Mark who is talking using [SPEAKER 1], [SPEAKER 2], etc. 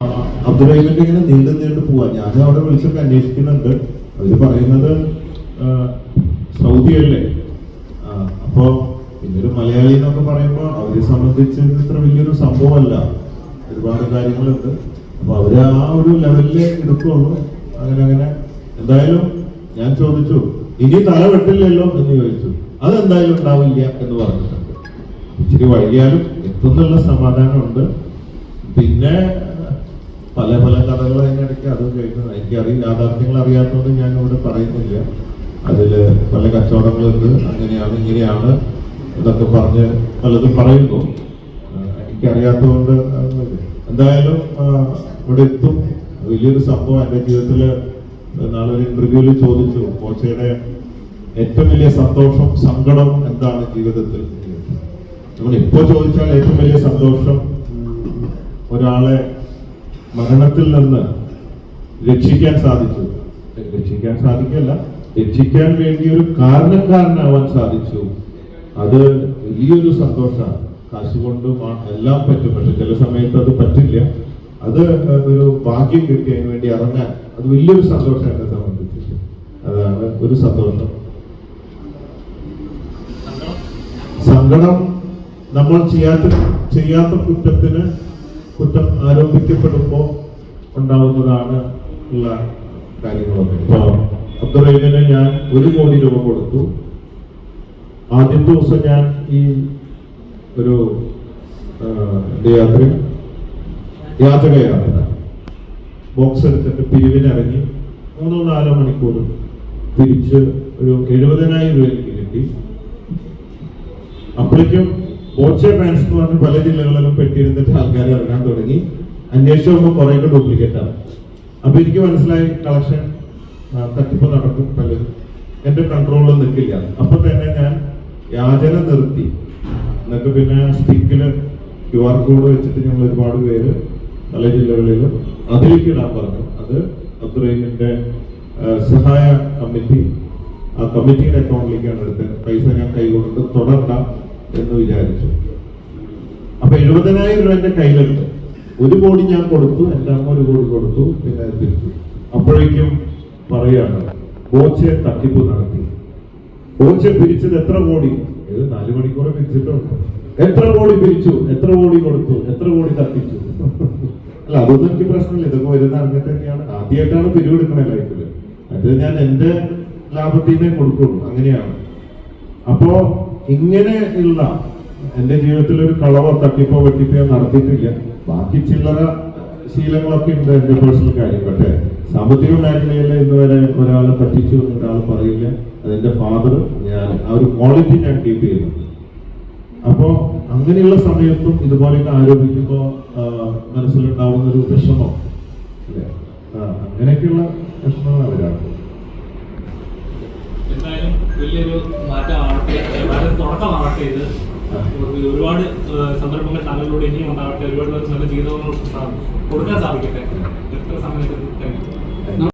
[SPEAKER 1] അബ്ദുറഹിമിന്റെ ഇങ്ങനെ നീണ്ടു നീണ്ടു പോവാ. ഞാൻ അവിടെ വിളിച്ചൊക്കെ അന്വേഷിക്കുന്നുണ്ട്. അവർ പറയുന്നത് സൗദി അല്ലേ? അപ്പോ ഇന്നൊരു മലയാളി എന്നൊക്കെ പറയുമ്പോ അവരെ സംബന്ധിച്ച് ഇത്ര വലിയൊരു സംഭവമല്ല. ഒരുപാട് കാര്യങ്ങളുണ്ട്. അപ്പൊ അവർ ആ ഒരു ലെവലിൽ എടുക്കുള്ളൂ. അങ്ങനെ അങ്ങനെ. എന്തായാലും ഞാൻ ചോദിച്ചു ഇനി തല വെട്ടില്ലല്ലോ? എന്ന് ചോദിച്ചു. അതെന്തായാലും ഉണ്ടാവില്ല എന്ന് പറഞ്ഞിട്ടുണ്ട്. ഇച്ചിരി വൈകിയാലും എത്തുന്നുള്ള സമാധാനമുണ്ട്. പിന്നെ പല പല കഥകൾ അതിനിടയ്ക്ക് അതും കേൾക്കുന്നത് എനിക്കറിയാം യാഥാർത്ഥ്യങ്ങൾ അറിയാത്തതുകൊണ്ട് ഞാൻ ഇവിടെ പറയുന്നില്ല. അതിൽ പല കച്ചവടങ്ങളുണ്ട്. അങ്ങനെയാണ് ഇങ്ങനെയാണ് ഇതൊക്കെ പറഞ്ഞ് പലതും പറയുന്നു. എനിക്കറിയാത്തതുകൊണ്ട് എന്തായാലും ഇവിടെ എത്തും. വലിയൊരു സംഭവം എന്റെ ജീവിതത്തിൽ നാളെ ഒരു ഇന്റർവ്യൂവിൽ ചോദിച്ചു. കോച്ചയുടെ ഏറ്റവും വലിയ സന്തോഷം സങ്കടം എന്താണ് ജീവിതത്തിൽ? നമ്മൾ ഇപ്പോൾ ചോദിച്ചാൽ ഏറ്റവും വലിയ സന്തോഷം ഒരാളെ മരണത്തിൽ നിന്ന് രക്ഷിക്കാൻ സാധിച്ചു. രക്ഷിക്കാൻ സാധിക്കല്ല രക്ഷിക്കാൻ വേണ്ടി ഒരു കാരണക്കാരനാവാൻ സാധിച്ചു. അത് വലിയൊരു സന്തോഷമാണ്. കാശ് കൊണ്ട് എല്ലാം പറ്റും. പക്ഷെ ചില സമയത്ത് അത് പറ്റില്ല. അത് ഒരു ഭാഗ്യം കിട്ടിയതിന് വേണ്ടി ഇറങ്ങാൻ അത് വലിയൊരു സന്തോഷം എന്നെ സംബന്ധിച്ചിട്ട്. അതാണ് ഒരു സന്തോഷം. സങ്കടം നമ്മൾ ചെയ്യാത്ത ചെയ്യാത്ത കുറ്റത്തിന് കുറ്റം ആരോപിക്കപ്പെടുമ്പോൾ ഉണ്ടാവുന്നതാണ് ഉള്ള കാര്യങ്ങളൊക്കെ ഇപ്പോൾ അബ്ദുറഹീമിന് ഞാൻ ഒരു കോടി രൂപ കൊടുത്തു. ആദ്യത്തെ ദിവസം ഞാൻ ഈ ഒരു യാത്ര യാചക യാത്ര ബോക്സ് എടുത്തിട്ട് പിരിവിനിറങ്ങി മൂന്നോ നാലോ മണിക്കൂർ തിരിച്ച് ഒരു എഴുപതിനായിരം രൂപ എനിക്ക് കിട്ടി. അപ്പോഴേക്കും ബോച്ചെ ഫാൻസ് എന്ന് പറഞ്ഞ് പല ജില്ലകളിലും പെട്ടിയെടുത്തിട്ട് ആൾക്കാർ ഇറങ്ങാൻ തുടങ്ങി. അന്വേഷിച്ച് നോക്കുമ്പോൾ കുറേയൊക്കെ ഡ്യൂപ്ലിക്കേറ്റ് ആണ്. അപ്പൊ എനിക്ക് മനസ്സിലായി കളക്ഷൻ തട്ടിപ്പ് നടക്കും പലരും എന്റെ കൺട്രോളിൽ നിൽക്കില്ല. അപ്പൊ തന്നെ ഞാൻ യാചന നിർത്തി. എന്നിട്ട് പിന്നെ സ്റ്റിക്കിൽ ക്യു ആർ കോഡ് വെച്ചിട്ട് ഞങ്ങൾ ഒരുപാട് പേര് പല ജില്ലകളിലും അതിലേക്ക് ഇടാൻ പറഞ്ഞു. അത് അത്രയുമിന്റെ സഹായ കമ്മിറ്റി ആ കമ്മിറ്റിയുടെ അക്കൗണ്ടിലേക്കാണ് എടുത്തത്. പൈസ ഞാൻ കൈ കൊടുത്ത് തുടണ്ട എന്ന് വിചാരിച്ചു. അപ്പൊ എഴുപതിനായിരം രൂപ എന്റെ കയ്യിലുണ്ട്. ഒരു കോടി ഞാൻ കൊടുത്തു എന്റെ അമ്മ ഒരു കോടി കൊടുത്തു പിന്നെ തിരിച്ചു. അപ്പോഴേക്കും പറയാണ് ബോച്ചെ തട്ടിപ്പ് നടത്തി. ബോച്ചെ പിരിച്ചത് എത്ര കോടി? ഇത് നാല് മണിക്കൂറെ പിരിച്ചിട്ടുണ്ട് എത്ര കോടി പിരിച്ചു? എത്ര കോടി കൊടുത്തു? എത്ര കോടി തട്ടിച്ചു? അല്ല അതൊന്നും എനിക്ക് പ്രശ്നമില്ല. ഇതൊക്കെ വരുന്ന അറിഞ്ഞിട്ട് തന്നെയാണ്. ആദ്യമായിട്ടാണ് പിരിവെടുക്കുന്നത് ലൈഫിൽ. അത് ഞാൻ എന്റെ ലാഭത്തിൽ നിന്നേ കൊടുക്കുള്ളൂ. അങ്ങനെയാണ്. അപ്പോ ഇങ്ങനെ ഉള്ള എന്റെ ജീവിതത്തിൽ ഒരു കളവോ തട്ടിപ്പോ വെട്ടിപ്പോ നടത്തിയിട്ടില്ല. ബാക്കി ചില്ലറ ശീലങ്ങളൊക്കെ ഉണ്ട് എന്റെ പേഴ്സണൽ കാര്യം. പക്ഷേ സാമ്പത്തിക മേഖലയിൽ ഇന്നുവരെ ഒരാളെ പറ്റിച്ചു എന്ന് ഒരാൾ പറയില്ല. അതെന്റെ ഫാദർ ഞാൻ ആ ഒരു ക്വാളിറ്റി ഞാൻ കീപ്പ് ചെയ്യുന്നു. അപ്പോ അങ്ങനെയുള്ള സമയത്തും ഇതുപോലെയൊക്കെ ആരോപിക്കുമ്പോൾ മനസ്സിലുണ്ടാവുന്ന ഒരു വിഷമം. അല്ലേ? അങ്ങനെയൊക്കെയുള്ള വിഷമങ്ങൾ അവരാണ്
[SPEAKER 2] വലിയൊരു മാറ്റമാവട്ടെ വളരെ തുടക്കമാവട്ടെ ഇത്. ഒരുപാട് സന്ദർഭങ്ങൾ താങ്കളിലൂടെ ഇനിയും ഉണ്ടാവട്ടെ. ഒരുപാട് നല്ല ജീവിതങ്ങൾ കൊടുക്കാൻ സാധിക്കട്ടെ. എത്ര സമയത്ത്